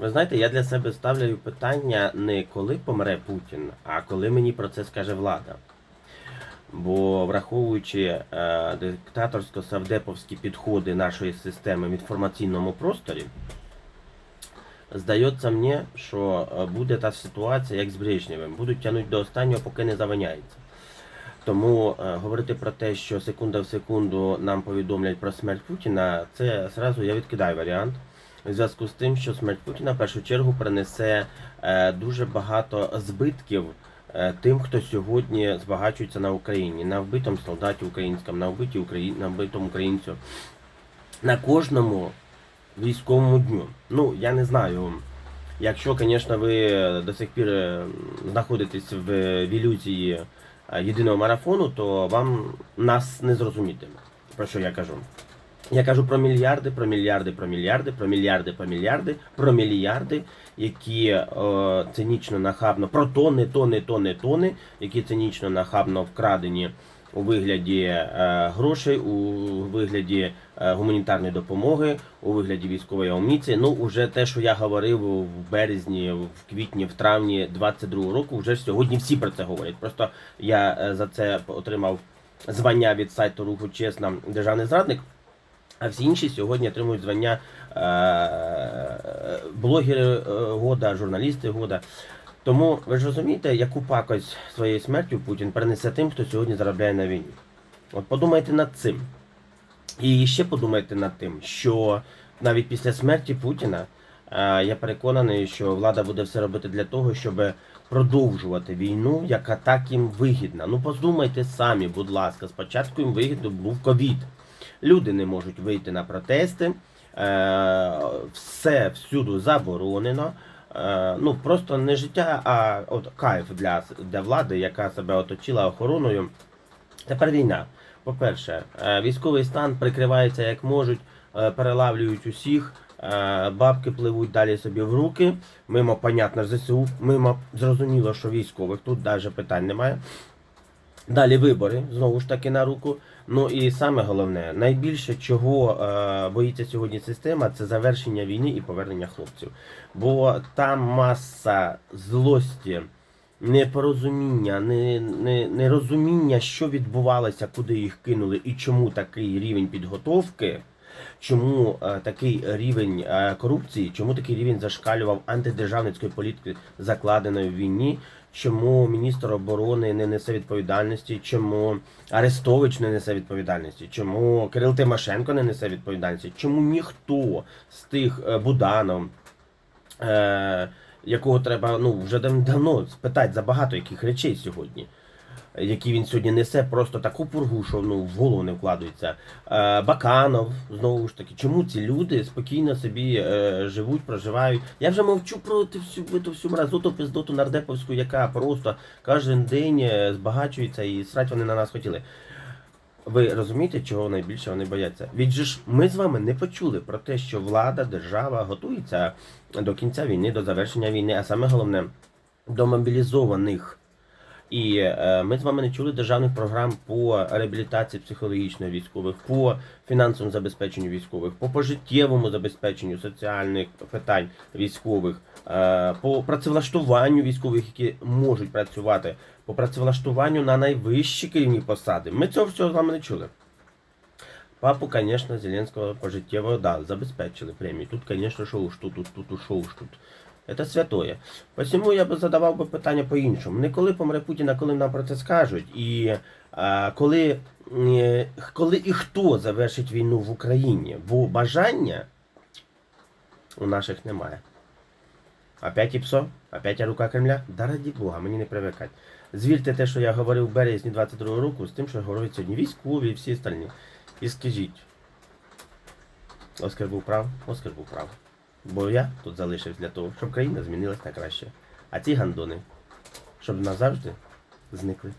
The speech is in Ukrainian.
Ви знаєте, я для себе ставлю питання не коли помре Путін, а коли мені про це скаже влада. Бо враховуючи е, диктаторсько-савдеповські підходи нашої системи в інформаційному просторі, здається мені, що е, буде та ситуація, як з Брежнєвим. Будуть тягнути до останнього, поки не завиняється. Тому е, говорити про те, що секунда в секунду нам повідомлять про смерть Путіна, це зразу я відкидаю варіант. У зв'язку з тим, що смерть Путіна в першу чергу принесе е, дуже багато збитків е, тим, хто сьогодні збагачується на Україні, на вбитому солдаті українському, на вбиті Украї... на вбитому українцю, на кожному військовому дню. Ну, я не знаю. Якщо, звісно, ви до сих пір е, знаходитесь в, в ілюзії єдиного марафону, то вам нас не зрозуміти, про що я кажу. Я кажу про мільярди, про мільярди, про мільярди, про мільярди, про мільярди, про мільярди, які е, цинічно нахабно, про тони, тони, тони, тони, які цинічно нахабно вкрадені у вигляді е, грошей, у вигляді е, гуманітарної допомоги, у вигляді військової амуніції. Ну, уже те, що я говорив в березні, в квітні, в травні 22 року, вже сьогодні всі про це говорять. Просто я е, за це отримав звання від сайту Руху Чесна державний зрадник. А всі інші сьогодні отримують звання е, блогери е, года, журналісти года. Тому ви ж розумієте, яку пакость своєю смертю Путін перенесе тим, хто сьогодні заробляє на війні. От подумайте над цим. І ще подумайте над тим, що навіть після смерті Путіна е, я переконаний, що влада буде все робити для того, щоб продовжувати війну, яка так їм вигідна. Ну подумайте самі, будь ласка, спочатку їм вигідно був ковід. Люди не можуть вийти на протести, е, все всюди заборонено. Е, ну просто не життя, а от кайф для, для влади, яка себе оточила охороною. Тепер війна. По-перше, е, військовий стан прикривається як можуть, перелавлюють усіх, бабки пливуть далі собі в руки. Мимо, понятно, ЗСУ, мимо зрозуміло, що військових тут навіть питань немає. Далі вибори, знову ж таки на руку. Ну і саме головне, найбільше чого е, боїться сьогодні система, це завершення війни і повернення хлопців. Бо там маса злості, непорозуміння, не, не, нерозуміння, що відбувалося, куди їх кинули і чому такий рівень підготовки. Чому е, такий рівень е, корупції, чому такий рівень зашкалював антидержавницької політики, закладеної в війні? Чому міністр оборони не несе відповідальності? Чому Арестович не несе відповідальності? Чому Кирил Тимошенко не несе відповідальності? Чому ніхто з тих е, Буданов, е, якого треба ну вже давно спитати за багато яких речей сьогодні? Які він сьогодні несе, просто таку пургу, що ну, в голову не вкладається. Е, Баканов, знову ж таки, чому ці люди спокійно собі е, живуть, проживають. Я вже мовчу про ту всю ту всю мразоту пиздоту нардеповську, яка просто кожен день е, збагачується і срать вони на нас хотіли. Ви розумієте, чого найбільше вони бояться? Відже ж ми з вами не почули про те, що влада, держава готується до кінця війни, до завершення війни, а саме головне до мобілізованих. І е, ми з вами не чули державних програм по реабілітації психологічної військових, по фінансовому забезпеченню військових, по пожиттєвому забезпеченню соціальних питань військових, е, по працевлаштуванню військових, які можуть працювати, по працевлаштуванню на найвищі керівні посади. Ми цього всього з вами не чули. Папу, звісно, Зеленського пожиттєво да, забезпечили премію. Тут, звісно, шоу ж тут, тут, тут, шоу ж тут. Це святое. Посему я би задавав би питання по-іншому. Не коли помре Путін, а коли нам про це скажуть, і а, коли, е, коли і хто завершить війну в Україні, бо бажання у наших немає. Опять і псо? Опять рука Кремля? Да раді Бога, мені не привикать. Звірте те, що я говорив в березні 22 року, з тим, що говорять сьогодні військові і всі остальні. І скажіть, Оскар був прав, Оскар був прав. Бо я тут залишився для того, щоб країна змінилась на краще. А ці гандони, щоб назавжди зникли.